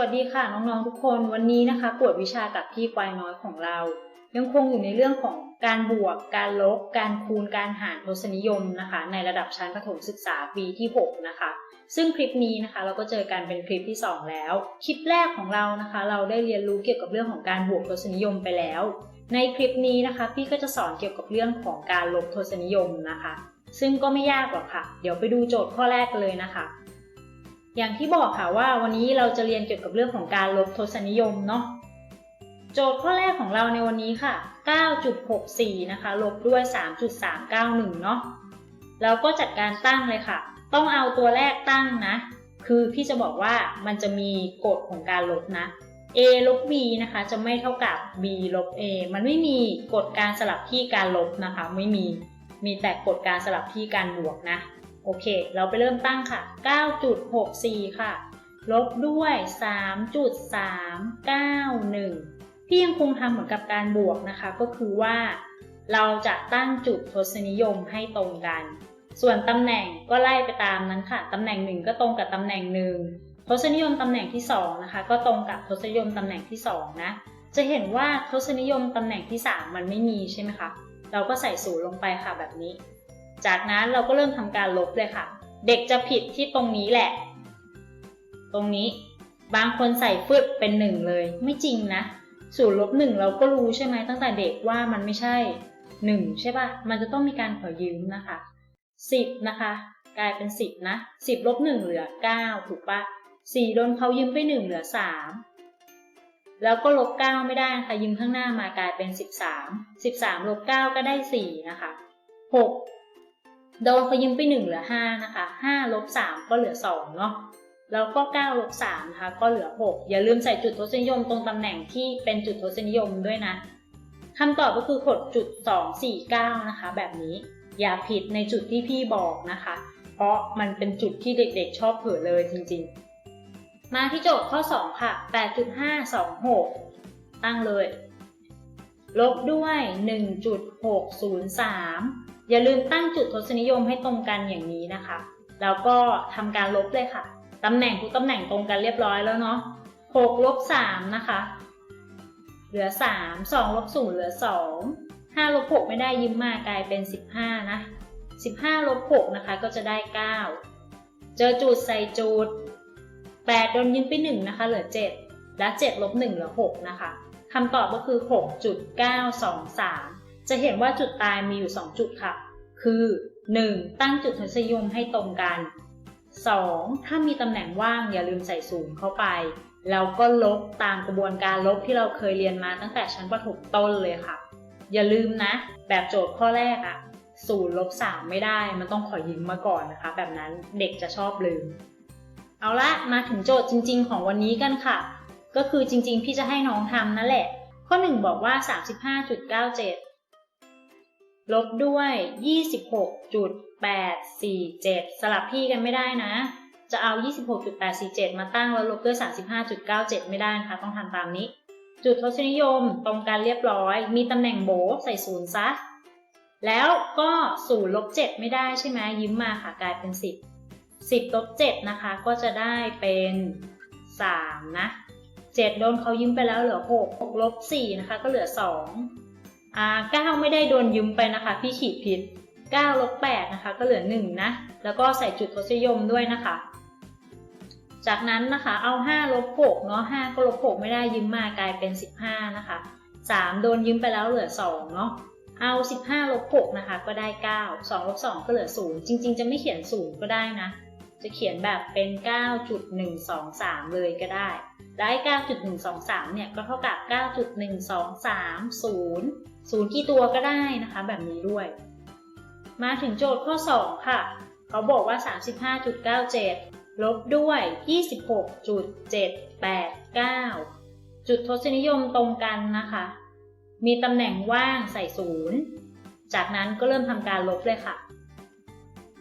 วัสดีค่ะน้องๆทุกคนวันนี้นะคะกวดวิชากับพี่ควายน้อยของเรา ยังคงอยู่ในเรื่องของการบวก การลบ การคูณการหารทศนิยมนะคะ ในระดับชั้นประถมศึกษาปีที่ 6 นะคะ ซึ่งคลิปนี้นะคะเราก็เจอกันเป็นคลิปที่ 2 แล้ว คลิปแรกของเรานะคะ เราได้เรียนรู้เกี่ยวกับเรื่องของการบวกทศนิยมไปแล้ว ในคลิปนี้นะคะ พี่ก็จะสอนเกี่ยวกับเรื่องของการลบทศนิยมนะคะ ซึ่งก็ไม่ยากหรอกค่ะ เดี๋ยวไปดูโจทย์ข้อแรกเลยนะคะ อย่างที่บอกค่ะว่าวันนี้เราจะเรียนเกี่ยวกับเรื่องของการลบทศนิยมเนาะโจทย์ข้อแรกของเราในวันนี้ค่ะ 9.64 นะคะ ลบด้วย 3.391 เนาะแล้วก็จัดการตั้งเลยค่ะ ต้องเอาตัวแรกตั้งนะ คือพี่จะบอกว่ามันจะมีกฎของการลบนะ a ลบ b นะคะ จะไม่เท่ากับ b ลบ a มันไม่มีกฎการสลับที่การลบนะคะ ไม่มี มีแต่กฎการสลับที่การบวกนะ โอเค เราไปเริ่มตั้งค่ะ 9.64 ค่ะ ลบด้วย 3.391พี่ยังคงทำเหมือนกับการบวกนะคะ ก็คือว่า เราจะตั้งจุดทศนิยมให้ตรงกัน ส่วนตำแหน่งก็ไล่ไปตามนั้นค่ะ ตำแหน่งหนึ่งก็ตรงกับตำแหน่งหนึ่งทศนิยมตำแหน่งที่2นะคะ ก็ตรงกับทศนิยมตำแหน่งที่2นะ จะเห็นว่าทศนิยมตำแหน่งที่ 3 มันไม่มีใช่ไหมคะ เราก็ใส่ศูนย์ลงไปค่ะแบบนี้ จากนั้นเราก็เริ่มทำการลบเลยค่ะ เด็กจะผิดที่ตรงนี้แหละ ตรงนี้บางคนใส่ฟึดเป็นหนึ่งเลย ไม่จริงนะศูนย์ลบหนึ่งเราก็รู้ใช่ไหมตั้งแต่เด็กว่ามันไม่ใช่หนึ่งใช่ปะมันจะต้องมีการขอยืมนะคะสิบนะคะ กลายเป็นสิบนะสิบลบหนึ่งเหลือเก้าถูกปะสี่โดนเขายืมไปหนึ่งเหลือสามแล้วก็ลบเก้าไม่ได้นะคะยืมข้างหน้ามากลายเป็นสิบสามสิบสามลบเก้าก็ได้สี่นะคะหก โดนเขายืมไปหนึ่งเหลือห้านะคะห้าลบสามก็เหลือสองเนาะแล้วก็เก้าลบสามนะคะก็เหลือหกอย่าลืมใส่จุดทศนิยมตรงตำแหน่งที่เป็นจุดทศนิยมด้วยนะคำตอบก็คือกดจุดสองสี่เก้านะคะ แบบนี้อย่าผิดในจุดที่พี่บอกนะคะ เพราะมันเป็นจุดที่เด็กๆ ชอบเผลอเลยจริงๆ มาที่โจทย์ข้อ 2 ค่ะ 8.526 ตั้งเลย ลบด้วย 1.603 อย่าลืมตั้งจุดทศนิยมให้ตรงกันอย่างนี้นะคะ แล้วก็ทำการลบเลยค่ะ ตำแหน่งทุกตำแหน่งตรงกันเรียบร้อยแล้วเนาะ6ลบ3นะคะ เหลือ 3 2ลบ0เหลือ 2 5ลบ6ไม่ได้ยิ้มมากลายเป็น 15 นะ 15ลบ6นะคะก็จะได้ 9 เจอจุดใส่จุด 8 โดนยิ้มไป 1 นะคะ เหลือ 7 และ 7ลบ1เหลือ 6 นะคะ คำตอบก็คือ 6.923 จะเห็นว่าจุดตายมีอยู่ 2 จุดค่ะ คือ 1. ตั้งจุดทศยมให้ตรงกัน 2. ถ้ามีตำแหน่งว่างอย่าลืมใส่ศูนย์เข้าไป แล้วก็ลบตามกระบวนการลบที่เราเคยเรียนมาตั้งแต่ชั้นประถมต้นเลยค่ะ อย่าลืมนะ แบบโจทย์ข้อแรกอะศูนย์ลบสามไม่ได้ มันต้องขอยืมมาก่อนนะคะ แบบนั้นเด็กจะชอบลืม เอาละมาถึงโจทย์จริง ๆ ของวันนี้กันค่ะ ก็คือจริงๆ พี่จะให้น้องทำนั่นแหละ ข้อ 1 บอกว่า 35.97 ลบด้วย 26.847 สลับที่กันไม่ได้นะ จะเอา 26.847 มาตั้งแล้วลบด้วย 35.97 ไม่ได้นะคะต้องทำตามนี้ จุดทศนิยมตรงกันเรียบร้อย มีตำแหน่งโบใส่ศูนย์ซะ แล้วก็ศูนย์ลบ7ไม่ได้ใช่ไหมยิ้มมาค่ะกลายเป็น 10 10ลบ7นะคะก็จะได้เป็น 3 นะ 7 โดนเขายืมไปแล้วเหลือ 6 6ลบ4นะคะก็เหลือ 2 อ่า 9 ไม่ได้โดนยืมไปนะคะ พี่ขีดผิด 9 ลบ 8 นะคะ ก็เหลือ 1 นะ แล้วก็ใส่จุดทศนิยมด้วยนะคะ จากนั้นนะคะ เอา 5 ลบ 6 เนาะ 5 ก็ลบ 6 ไม่ได้ยืมมากลายเป็น 15 นะคะ 3 โดนยืมไปแล้วเหลือ 2 เนาะเอา 15 ลบ 6 นะคะ ก็ได้ 9 2 ลบ 2 ก็เหลือ 0 จริง ๆ จะไม่เขียน 0 ก็ได้นะ จะเขียนแบบเป็น 9.123 เลยก็ได้ได้9.123 เนี่ยก็เท่ากับ 9.123 0 0 กี่ตัวก็ได้นะคะ แบบนี้ด้วย มาถึงโจทย์ข้อ 2 ค่ะ เขาบอกว่า 35.97 ลบด้วย 26.789 จุดทศนิยมตรงกันนะคะ มีตำแหน่งว่างใส่ศูนย์จากนั้นก็เริ่มทำการลบเลยค่ะ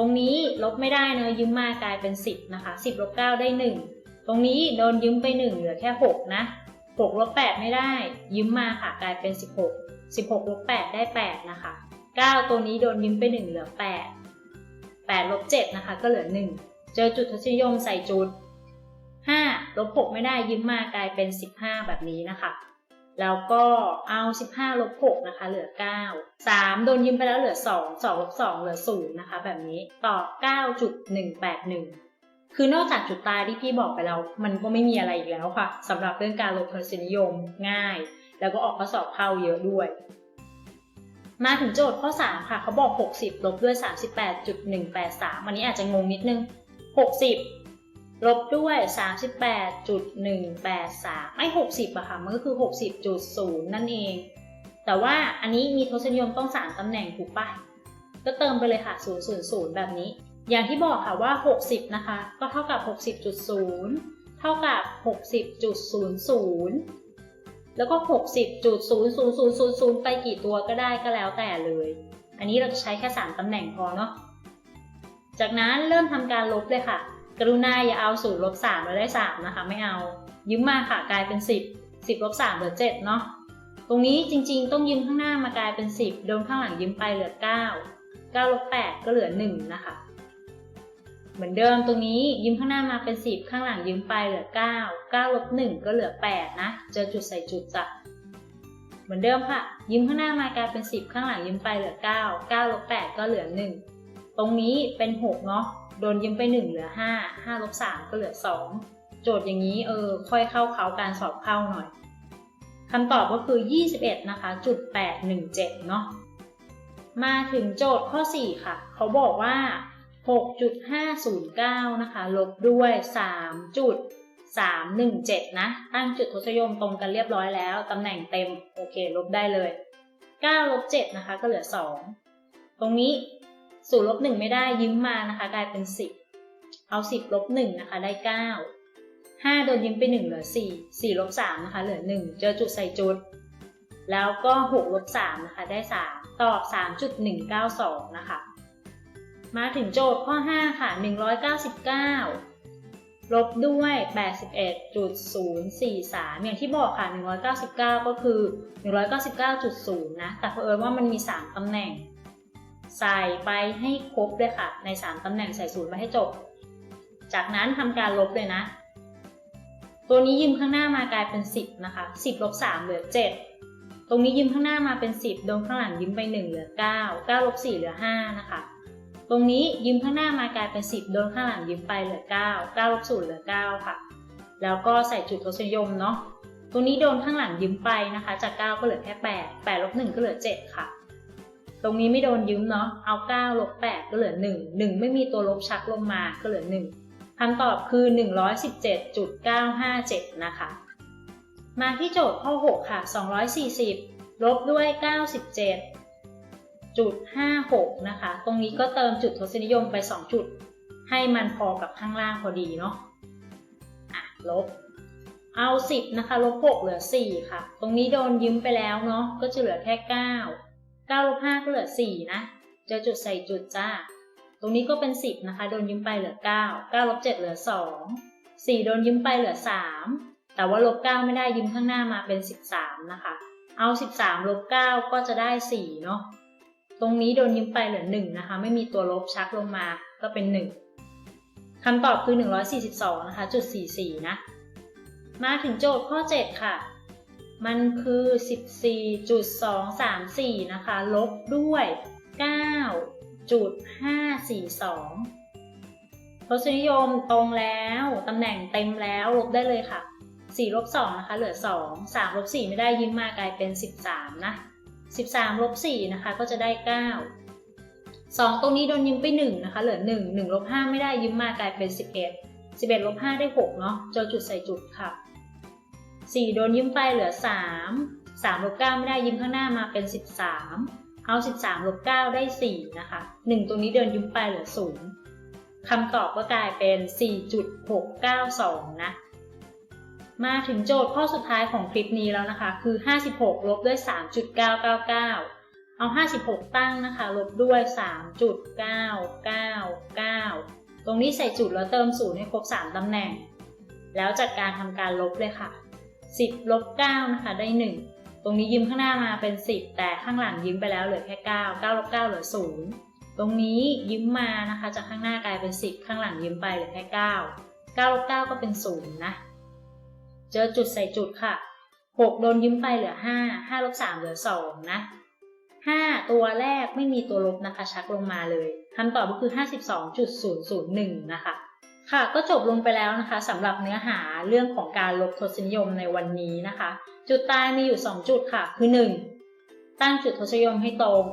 ตรงนี้ลบไม่ได้เนอะยืมมากลายเป็น 10 นะคะ 10ลบ9ได้ 1 ตรงนี้โดนยืมไป 1 เหลือแค่ 6 นะ6ลบ8ไม่ได้ ยืมมาค่ะกลายเป็น 16 16ลบ8ได้ 8 นะคะ 9 ตัวนี้โดนยืมไป 1 เหลือ 8 8ลบ7นะคะ ก็เหลือ 1 เจอจุดทศนิยมใส่จุด5ลบ6ไม่ได้ยืมมากลายเป็น 15 แบบนี้นะคะ แล้วก็เอา 15ลบ6นะคะ เหลือ 9 3 โดนยืมไปแล้วเหลือ 2 2ลบ2เหลือ 0 นะคะ แบบนี้ต่อ9.181 คือนอกจากจุดตายที่พี่บอกไปแล้ว มันก็ไม่มีอะไรอีกแล้วค่ะสำหรับเรื่องการลบทศนิยมง่าย แล้วก็ออกข้อสอบเข้าเยอะด้วย มาถึงโจทย์ข้อ 3 ค่ะ เขาบอก 60 ลบด้วย 38.183 อันนี้อาจจะงงนิดนึง 60 ลบด้วย 38.183ไอ้60อะค่ะ มันก็คือ 60.0 นั่นเอง แต่ว่าอันนี้มีทศนิยมต้อง3ตำแหน่งถูกปะก็เติมไปเลยค่ะ 000 แบบนี้ อย่างที่บอกค่ะว่า 60 นะคะ ก็เท่ากับ 60.0 เท่ากับ 60.00 แล้วก็ 60.00000 ไปกี่ตัวก็ได้ก็แล้วแต่เลย อันนี้เราจะใช้แค่ 3ตำแหน่งพอเนาะ จากนั้นเริ่มทำการลบเลยค่ะ กรุณาอย่าเอา0ลบ3แล้วได้3นะคะ ไม่เอา ยืมมาค่ะกลายเป็น10 10ลบ3เหลือ7เนาะตรงนี้จริงๆ ต้องยืมข้างหน้ามากลายเป็น10โดนข้างหลังยืมไปเหลือ9 9ลบ8ก็เหลือ1นะคะเหมือนเดิมตรงนี้ยืมข้างหน้ามาเป็น 10 ข้างหลังยืมไปเหลือ 9 9ลบ1ก็เหลือ 8 นะ เจอจุดใส่จุดจ้ะเหมือนเดิมค่ะ ยืมข้างหน้ามากลายเป็น 10 ข้างหลังยืมไปเหลือ 9 9ลบ8ก็เหลือ 1 ตรงนี้เป็น 6 เนาะ โดนยืมไป1เหลือ5 5ลบ3ก็เหลือ2โจทย์อย่างนี้เออค่อยเข้าเขาการสอบเข้าหน่อยคำตอบก็คือ 21 นะคะ จุด 817 เนาะ มาถึงโจทย์ข้อ 4 ค่ะ เขาบอกว่า 6.509 นะคะ ลบด้วย 3.317 นะ ตั้งจุดทศนิยมตรงกันเรียบร้อยแล้ว ตำแหน่งเต็ม โอเค ลบได้เลย 9 ลบ 7 นะคะ ก็เหลือ 2 ตรงนี้ ศูนย์ลบหนึ่งไม่ได้ยืมมานะคะ กลายเป็นสิบเอาสิบลบหนึ่งนะคะ ได้เก้าห้าโดนยืมไปหนึ่งเหลือสี่สี่ลบสามนะคะ เหลือหนึ่งเจอจุดใส่จุด แล้วก็หกลบสามนะคะ ได้สามตอบสามจุดหนึ่งเก้าสองนะคะ มาถึงโจทย์ข้อห้าค่ะหนึ่งร้อยเก้าสิบเก้าลบด้วย 81.043 อย่างที่บอกค่ะ 199 ก็คือ 199.0 นะ แต่เผอิญว่ามันมี 3 ตำแหน่ง ใส่ไปให้ครบเลยค่ะ ใน 3ตำแหน่งใส่ศูนย์ไปให้จบ จากนั้นทำการลบเลยนะ ตัวนี้ยืมข้างหน้ามากลายเป็น 10 นะคะ 10ลบ3เหลือ 7 ตรงนี้ยืมข้างหน้ามาเป็น 10 โดนข้างหลังยืมไป 1 เหลือ 9 9ลบ4เหลือ 5 นะคะ ตรงนี้ยืมข้างหน้ามากลายเป็น 10 โดนข้างหลังยืมไปเหลือ 9 9ลบ0เหลือ 9 ค่ะ แล้วก็ใส่จุดทศนิยมเนาะ ตรงนี้โดนข้างหลังยืมไปนะคะ จาก 9 ก็เหลือแค่ 8 8ลบ1ก็เหลือ 7 ค่ะ ตรงนี้ไม่โดนยืมเนาะ เอา9ลบ8ก็เหลือ 1 1 ไม่มีตัวลบชักลงมาก็เหลือ 1คำตอบคือ 117.957 นะคะ มาที่โจทย์ข้อ 6 ค่ะ 240 ลบด้วย 97จุด56 นะคะ ตรงนี้ก็เติมจุดทศนิยมไป 2 จุด ให้มันพอกับข้างล่างพอดีเนาะอะลบ เอา 10 นะคะ ลบ 6 เหลือ 4 ค่ะ ตรงนี้โดนยืมไปแล้วเนาะ ก็จะเหลือแค่ 9 9ลบ5ก็เหลือ 4 นะ เจอจุดใส่จุดจ้า ตรงนี้ก็เป็น 10 นะคะ โดนยืมไปเหลือ 9 9ลบ7เหลือ 2 4 โดนยืมไปเหลือ 3 แต่ว่าลบ 9 ไม่ได้ยืมข้างหน้ามาเป็น 13 นะคะ เอา 13ลบ9ก็จะได้ 4 เนาะ ตรงนี้โดนยืมไปเหลือ 1 นะคะ ไม่มีตัวลบชักลงมาก็เป็น 1คำตอบคือ 142 นะคะ จุด 44 นะ มาถึงโจทย์ข้อ 7 ค่ะ มันคือ 14.234 นะคะ ลบด้วย 9.542ทศนิยมตรงแล้ว ตำแหน่งเต็มแล้ว ลบได้เลยค่ะ 4 ลบ 2 นะคะ เหลือ 2 3 ลบ 4 ไม่ได้ยืมมากลายเป็น 13 นะ 13 ลบ 4 นะคะ ก็จะได้ 9 2 ตรงนี้โดนยืมไป 1 นะคะ เหลือ 1 1 ลบ 5 ไม่ได้ยืมมากลายเป็น 11 11 ลบ 5 ได้ 6 เนาะเจอจุดใส่จุดค่ะ 4 โดนยืมไปเหลือ 3 3ลบ9ไม่ได้ยืมข้างหน้ามาเป็น 13 เอา 13ลบ9ได้ 4 นะคะ 1 ตรงนี้เดินยืมไปเหลือ 0คำตอบก็กลายเป็น 4.692 นะ มาถึงโจทย์ข้อสุดท้ายของคลิปนี้แล้วนะคะ คือ 56 ลบด้วย 3.999เอา 56 ตั้งนะคะ ลบด้วย 3.999 ตรงนี้ใส่จุดแล้วเติม0ให้ครบ 3 ตำแหน่ง แล้วจัดการทำการลบเลยค่ะ 10ลบ9นะคะได้ 1 ตรงนี้ยืมข้างหน้ามาเป็น 10 แต่ข้างหลังยืมไปแล้วเหลือแค่ 9 9ลบ9เหลือ 0 ตรงนี้ยืมมานะคะจากข้างหน้ากลายเป็น 10 ข้างหลังยืมไปเหลือแค่ 9 9ลบ9ก็เป็น 0 นะ เจอจุดใส่จุดค่ะ 6 โดนยืมไปเหลือ 5 5ลบ3เหลือ 2 นะ 5 ตัวแรกไม่มีตัวลบนะคะชักลงมาเลยคำตอบก็คือ 52.001 นะคะ ค่ะก็จบลงไปแล้วนะคะสำหรับเนื้อหาเรื่องของการลบทศนิยมในวันนี้นะคะ จุดตายมีอยู่ 2 จุดค่ะ คือ 1. ตั้งจุดทศนิยมให้ตรง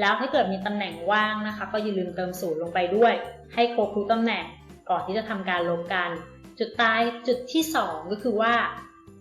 แล้วถ้าเกิดมีตำแหน่งว่างนะคะ ก็อย่าลืมเติมศูนย์ลงไปด้วย ให้ครบทุกตำแหน่งก่อนที่จะทำการลบกัน จุดตายจุดที่ 2 ก็คือว่า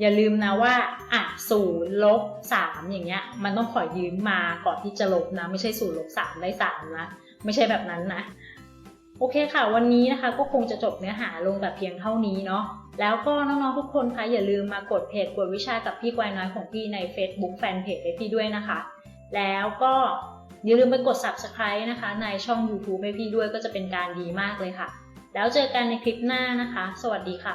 อย่าลืมนะว่าอะศูนย์ลบสามอย่างเงี้ยมันต้องขอยืมมาก่อนที่จะลบนะ ไม่ใช่ศูนย์ลบสามได้สามนะไม่ใช่แบบนั้นนะ โอเคค่ะ วันนี้นะคะก็คงจะจบเนื้อหาลงแต่เพียงเท่านี้เนาะแล้วก็น้องๆทุกคนคะอย่าลืมมากดเพจกดวิชากับพี่กวายน้อยของพี่ใน Facebook Fanpage ให้พี่ด้วยนะคะ แล้วก็อย่าลืมไปกด Subscribe นะคะ ในช่อง YouTube ให้พี่ด้วยก็จะเป็นการดีมากเลยค่ะ แล้วเจอกันในคลิปหน้านะคะ สวัสดีค่ะ